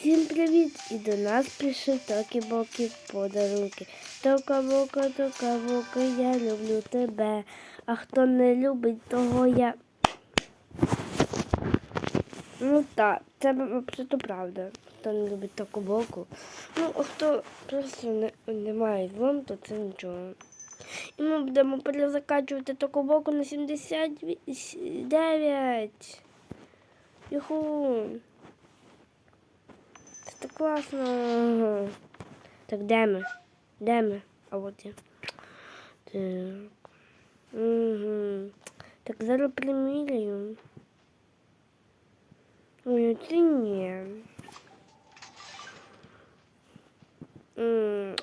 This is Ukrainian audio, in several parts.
Всім привіт! І до нас прийшли токі-бокі подарунки. Тока-бока, тока-бока, я люблю тебе. А хто не любить, того я. Ну так, це абсолютно правда. Хто не любить току-боку. Ну, а хто просто не, не має злом, то це нічого. І ми будемо перезакачувати току-боку на 79. Юху. Це так де ми? Де ми? А от я. Так. Угу. Так, зараз приміряю. Ой, це ні.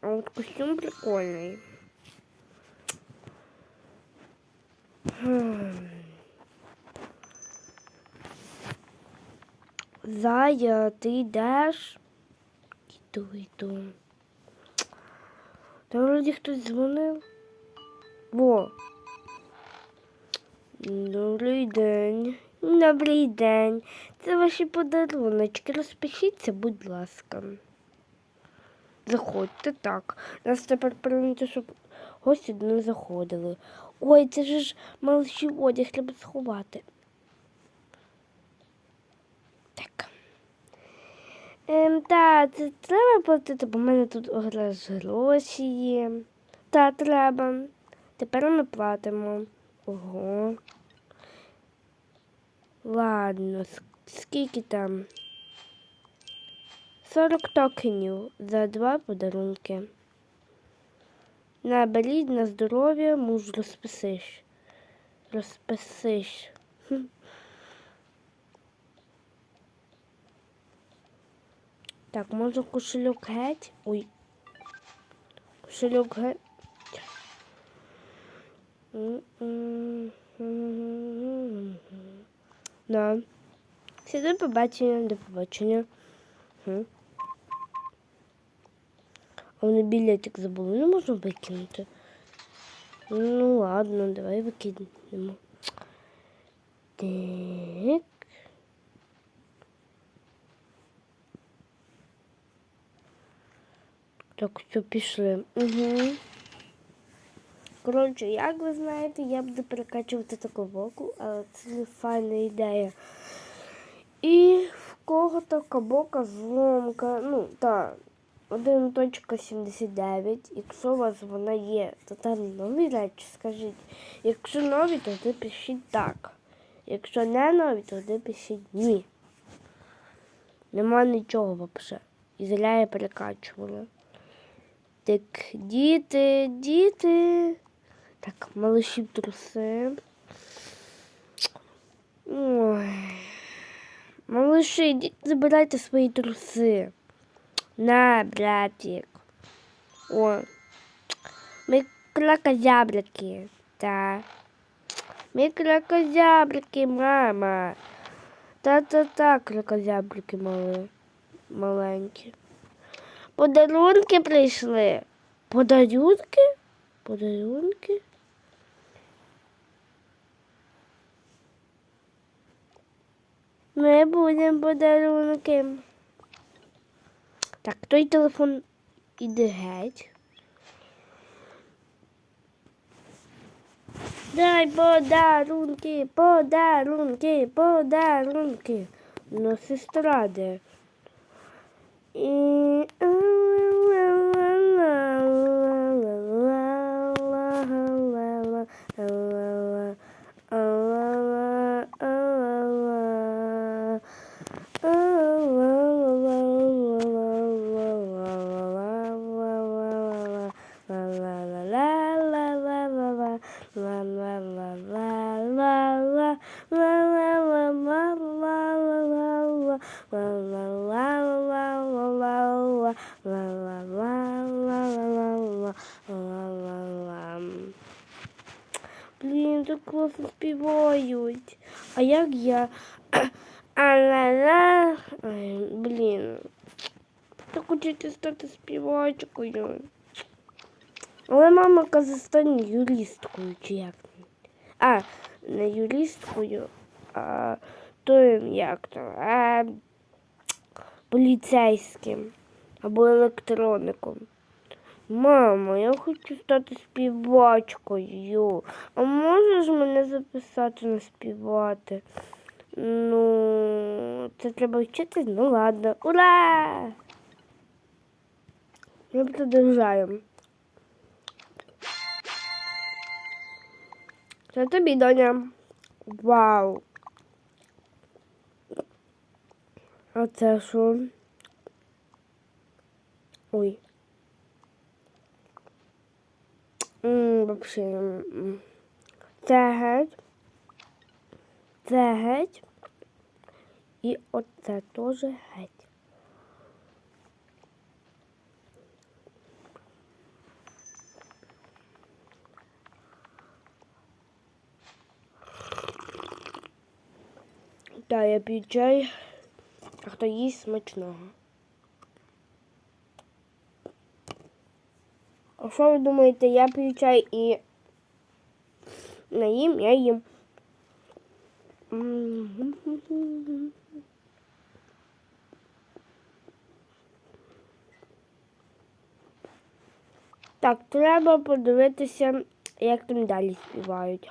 А от костюм прикольний. Хм. Зая, ти йдеш? Іду, йду. Та вроді хтось дзвонив. Во. Добрий день. Добрий день. Це ваші подаруночки. Розпишіться, будь ласка. Заходьте так. Нас тепер прийнято, щоб гості не заходили. Ой, це ж малший одяг, треба сховати. Так. Ем, та, це треба платити, бо в мене тут якраз гроші є. Та, треба. Тепер ми платимо. Ого. Ладно, скільки там? 40 токенів за два подарунки. Наберіть на здоров'я, муж розписиш. Розписиш. Так, може кошельок геть? Ой. Кошельок геть. Да. Всі до побачення, до побачення. Хм. А вони білетик забули, не можна викинути. Ну ладно, давай викинемо. Так. Так, все, пішли. Угу. Коротше, як ви знаєте, я буду перекачувати таку боку, але це не файна ідея. І в кого така бока зломка, ну, так, 1.79. Якщо у вас вона є, то там нові речі, скажіть. Якщо нові, то ви пишіть так. Якщо не нові, то ви пишіть ні. Нема нічого взагалі. І зря я перекачувала. Так, діти, діти. Так, малыші в труси. Ой. Малыші, йдіть, забирайте свої труси. На, братик. О. Ми кракозябрики. Та. Ми кракозябрики, мама. Та-та-та, кракозябрики мали. Маленькі. Подарунки прийшли. Подарунки? Подарунки? Ми будемо подарунки. Так, той телефон іде геть. Дай подарунки, подарунки, подарунки. Ну, сестра де. І... А як я? А-ла-ла. Ай, блін. Так хочете стати співачкою. Але мама каже, стань юристкою чи як. А, не юристкою, а то як то. А, поліцейським або електроником. Мамо, я хочу стати співачкою. А можеш мене записати на співати? Ну, це треба вчитись, ну ладно. Ура! Ми продовжаємо. Це тобі, доня. Вау. А це що? Ой. М. Це геть. Це геть. І оце теж геть. Так, я п'ю а хто їсть смачного. А що ви думаєте, я п'ю чай і не їм, я їм. Так, треба подивитися, як там далі співають.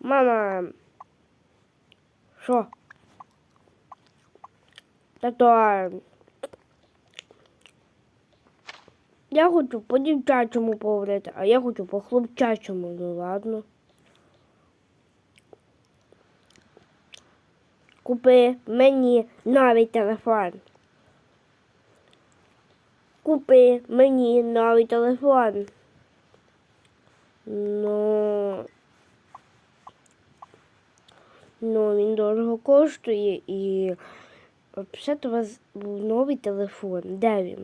Мама. Що? Тато. Я хочу по дівчачому поговорити, а я хочу по хлопчачому, ну ладно. Купи мені новий телефон. Купи мені новий телефон. Ну. Ну, він дорого коштує і взагалі у вас був новий телефон. Де?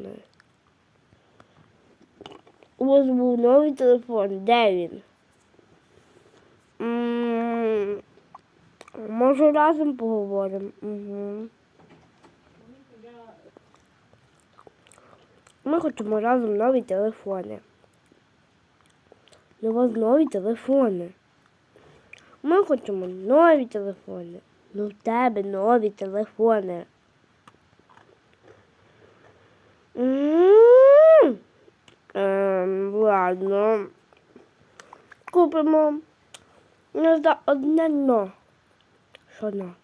У вас був новий телефон. Де він? Може разом поговоримо. Угу. Ми хочемо разом нові телефони. У вас нові телефони. Ми хочемо нові телефони. Ну в тебе нові телефони. Ем, ладно. Купимо. Ну, за одне но. Що но?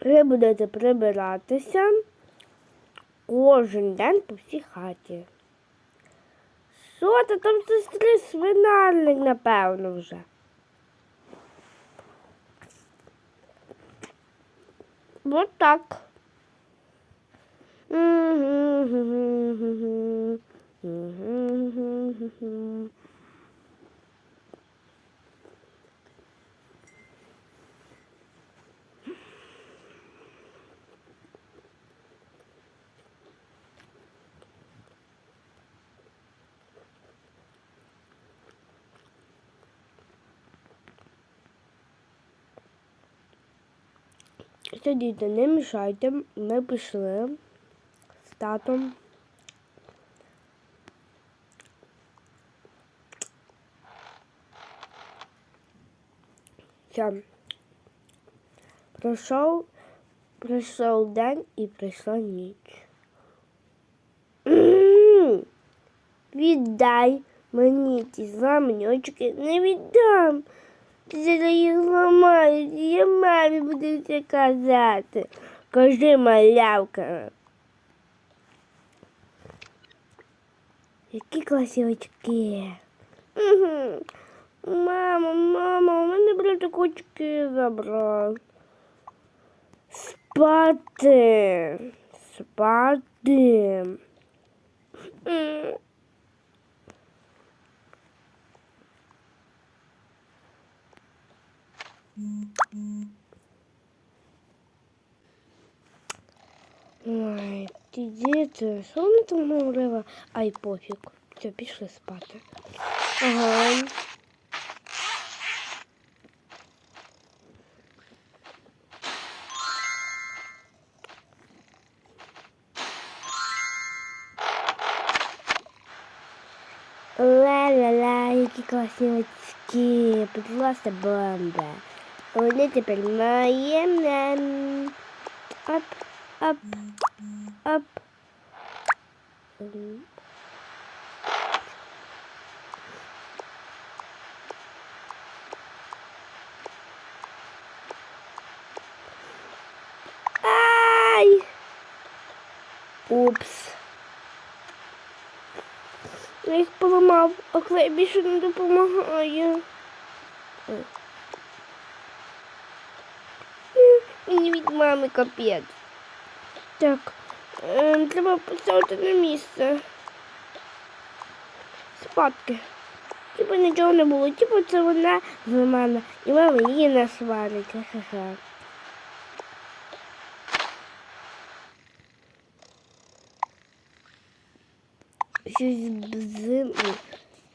Ви будете прибиратися кожен день по всій хаті. Що ти там сестри свинарник, напевно, вже. Вот так. Сидіти, не мішайте, ми пішли татом. Все. Пройшов, пройшов день і прийшла ніч. М, Віддай мені ті зламанючки, не віддам. Ти зараз їх зламаєш, я мамі буду це казати. Кажи малявка. Які класівочки. Угу. Мама, мама, у мене братик очки забрав. Спати. Спати. М. Ой, ті діти, що вони там говорили? Ай, пофіг. Все, пішли спати. Ага. Ла-ла-ла, які класні очки. очки, просто бомба. Вони тепер мої. Ем, Оп, оп, оп. Ем. Ай! Упс. Я їх поламав, а клей більше не допомагає. Мені від мами капець. Так, ем, треба поставити на місце. Спадки. Типу нічого не було, типу це вона зламана, і мама її не сварить. Ха-ха-ха. Щось бзим.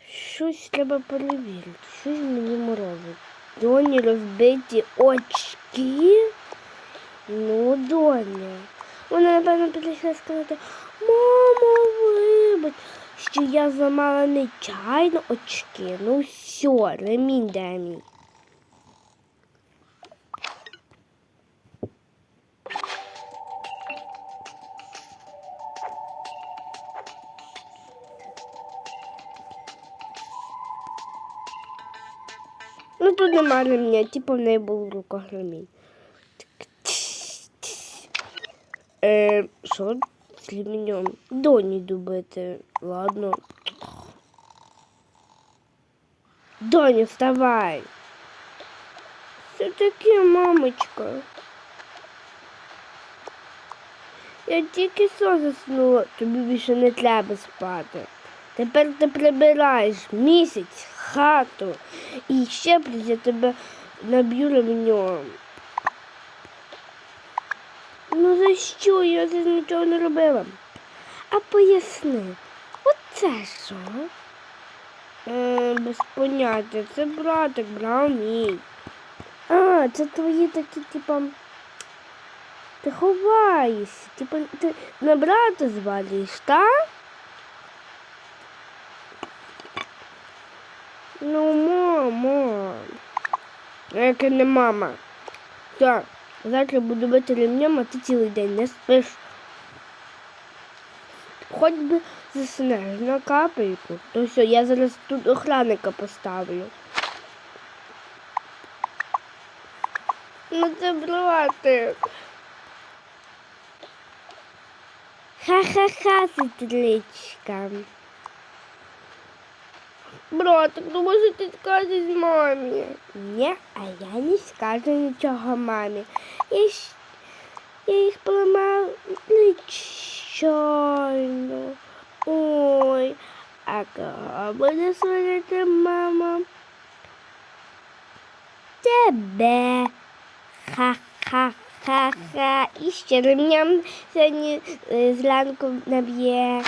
Щось треба перевірити. Щось мені морозить. Доні розбиті очки. Ну, доня. Вона, напевно, підійшла сказати, мамо, вибач, що я зламала нечайно очки. Ну все, ремінь дай мій. Ну тут нема ремня, типу в неї був в. Е, що з ремінем? Доні дубити. Ладно. Доня, вставай. Що таке, мамочка? Я тільки що заснула, тобі більше не треба спати. Тепер ти прибираєш місяць, хату і ще я тебе наб'ю ремнем. Ну за що? Я це нічого не робила. А поясни, оце що? Е, без поняття, це братик, брав мій. А, це твої такі, типа. Ти ховаєшся, типа ти на брата звалюєш, так? Ну, мама. Яке не мама. Так, завтра буду бити ремнем, а ти цілий день не спиш. Хоч би заснеш на капельку, то все, я зараз тут охранника поставлю. Ну це братик. Ха-ха-ха, сестричка. Братик, ну може ти скажеш мамі? Ні, а я не скажу нічого мамі. Я, я їх поламав нечайно. Ой, а кого буде сварити мама? Тебе. Ха-ха-ха-ха. І ще ремням сьогодні е, зранку наб'є.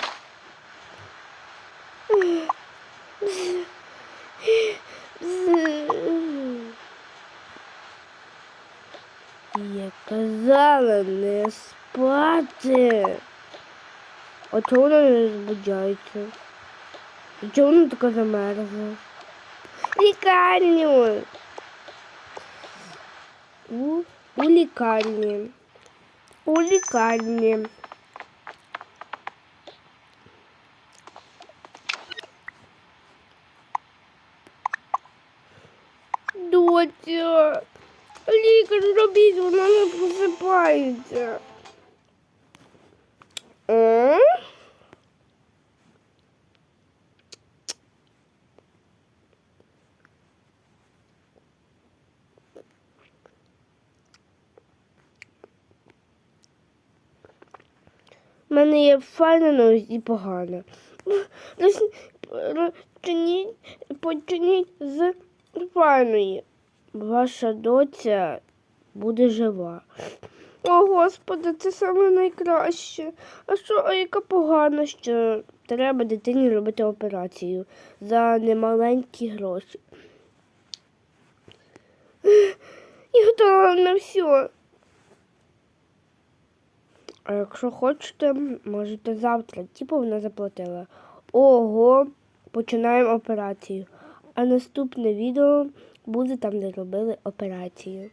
Я не спати. А чого вона не збуджається? І чого вона така замерзла? Лікарню. У, у лікарні. У лікарні. Доця, лікар робіть, вона не просипається. Е? У мене є файна новість і погана. Починіть з файної. Ваша доця буде жива. О, Господи, це саме найкраще. А що, а яка погана, що треба дитині робити операцію за немаленькі гроші. І готова на все. А якщо хочете, можете завтра. Типу вона заплатила. Ого, починаємо операцію. А наступне відео буде там, де робили операцію.